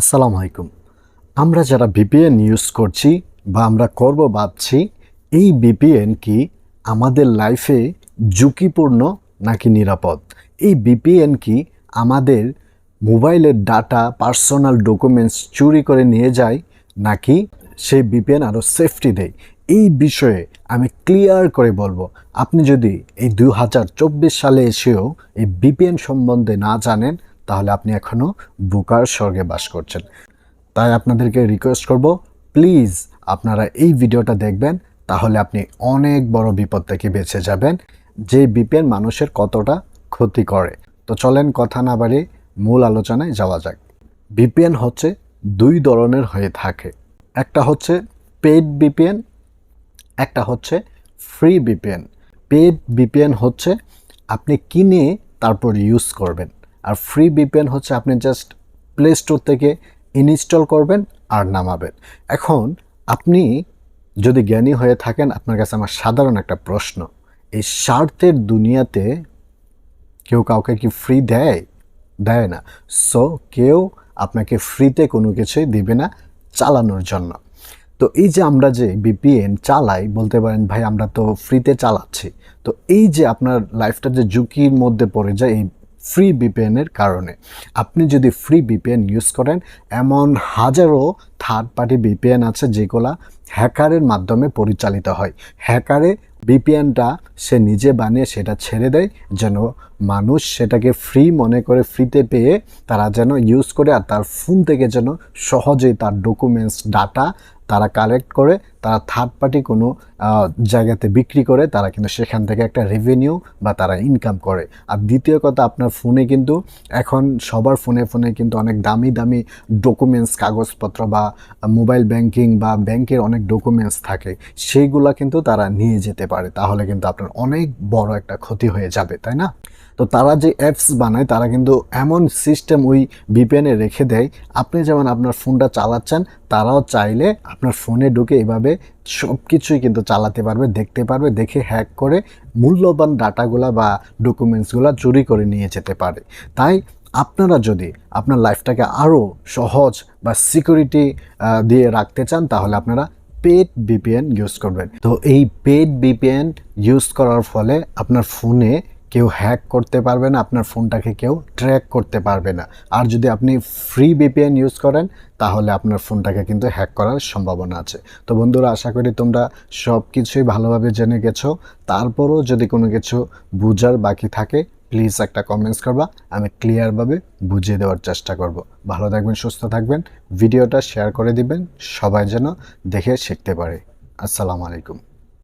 আসসালামু আলাইকুম। আমরা যারা বিপিএন ইউজ করছি বা আমরা করব ভাবছি, এই বিপিএন কি আমাদের লাইফে ঝুঁকিপূর্ণ নাকি নিরাপদ? এই বিপিএন কি আমাদের মোবাইলের ডাটা পার্সোনাল ডকুমেন্টস চুরি করে নিয়ে যায় নাকি সেই বিপিএন আরও সেফটি দেয়? এই বিষয়ে আমি ক্লিয়ার করে বলব। আপনি যদি এই দু হাজার চব্বিশ সালে এসেও এই বিপিএন সম্বন্ধে না জানেন তাহলে আপনি এখনও বোকার স্বর্গে বাস করছেন। তাই আপনাদেরকে রিকোয়েস্ট করব প্লিজ আপনারা এই ভিডিওটা দেখবেন, তাহলে আপনি অনেক বড় বিপদ থেকে বেঁচে যাবেন, যে বিপিএন মানুষের কতটা ক্ষতি করে। তো চলেন কথা না বাড়িয়ে মূল আলোচনায় যাওয়া যাক। বিপিএন হচ্ছে দুই ধরনের হয়ে থাকে। একটা হচ্ছে পেড বিপিএন, একটা হচ্ছে ফ্রি বিপিএন। পেড বিপিএন হচ্ছে আপনি কিনে তারপর ইউজ করবেন। আর ফ্রি বিপিএন হচ্ছে আপনি জাস্ট প্লে স্টোর থেকে ইনস্টল করবেন আর নামাবেন। এখন আপনি যদি জ্ঞানী হয়ে থাকেন, আপনার কাছে আমার সাধারণ একটা প্রশ্ন। এই স্বার্থের দুনিয়াতে কেউ কাউকে কি ফ্রি দেয়? দেয় না। সো কেউ আপনাকে ফ্রিতে কোনো কিছুই দিবে না চালানোর জন্য। তো এই যে আমরা যে বিপিএন চালাই, বলতে পারেন, ভাই, আমরা তো ফ্রিতে চালাচ্ছি। তো এই যে আপনার লাইফটা যে ঝুঁকির মধ্যে পড়ে যায়, এই ফ্রি বিপিএনের কারণে। আপনি যদি ফ্রি বিপিএন ইউজ করেন, এমন হাজারো থার্ড পার্টি বিপিএন আছে যেগুলা হ্যাকারের মাধ্যমে পরিচালিত হয়। হ্যাকারে বিপিএনটা সে নিজে বানিয়ে সেটা ছেড়ে দেয়, যেন মানুষ সেটাকে ফ্রি মনে করে ফ্রিতে পেয়ে তারা যেন ইউজ করে আর তার ফোন থেকে যেন সহজেই তার ডকুমেন্টস ডাটা তারা কালেক্ট করে, তারা থার্ড পার্টি কোনো জায়গাতে বিক্রি করে, তারা কিন্তু সেখান থেকে একটা রেভিনিউ বা তারা ইনকাম করে। আর দ্বিতীয় কথা, আপনার ফোনে কিন্তু এখন সবার ফোনে ফোনে কিন্তু অনেক দামি দামি ডকুমেন্টস কাগজপত্র বা মোবাইল ব্যাংকিং বা ব্যাংকের অনেক ডকুমেন্টস থাকে, সেইগুলা কিন্তু তারা নিয়ে যেতে পারে। তাহলে কিন্তু আপনার অনেক বড় একটা ক্ষতি হয়ে যাবে, তাই না? তো তারা যে অ্যাপস বানায়, তারা কিন্তু এমন সিস্টেম ওই বিপিএনে রেখে দেয়। আপনি যেমন আপনার ফোনটা চালাচ্ছেন, তারাও চাইলে আপনার ফোনে ঢুকে এভাবে সব কিছুই কিন্তু চালাতে পারবে, দেখতে পারবে, দেখে হ্যাক করে মূল্যবান ডাটাগুলা বা ডকুমেন্টসগুলো চুরি করে নিয়ে যেতে পারে। তাই আপনারা যদি আপনার লাইফটাকে আরও সহজ বা সিকিউরিটি দিয়ে রাখতে চান, তাহলে আপনারা পেড বিপিএন ইউজ করবেন। তো এই পেড বিপিএন ইউজ করার ফলে আপনার ফোনে কেউ হ্যাক করতে পারবে না, আপনার ফোনটাকে কেউ ট্র্যাক করতে পারবে না। আর যদি আপনি ফ্রি বিপিএন ইউজ করেন, তাহলে আপনার ফোনটাকে কিন্তু হ্যাক করার সম্ভাবনা আছে। তো বন্ধুরা, আশা করি তোমরা সব কিছুই ভালোভাবে জেনে গেছো। তারপরও যদি কোনো কিছু বুঝার বাকি থাকে প্লিজ একটা কমেন্টস করবা। আমি ক্লিয়ারভাবে বুঝিয়ে দেওয়ার চেষ্টা করব। ভালো থাকবেন, সুস্থ থাকবেন। ভিডিওটা শেয়ার করে দিবেন। সবাই যেন দেখে শিখতে পারে। আসসালামু আলাইকুম।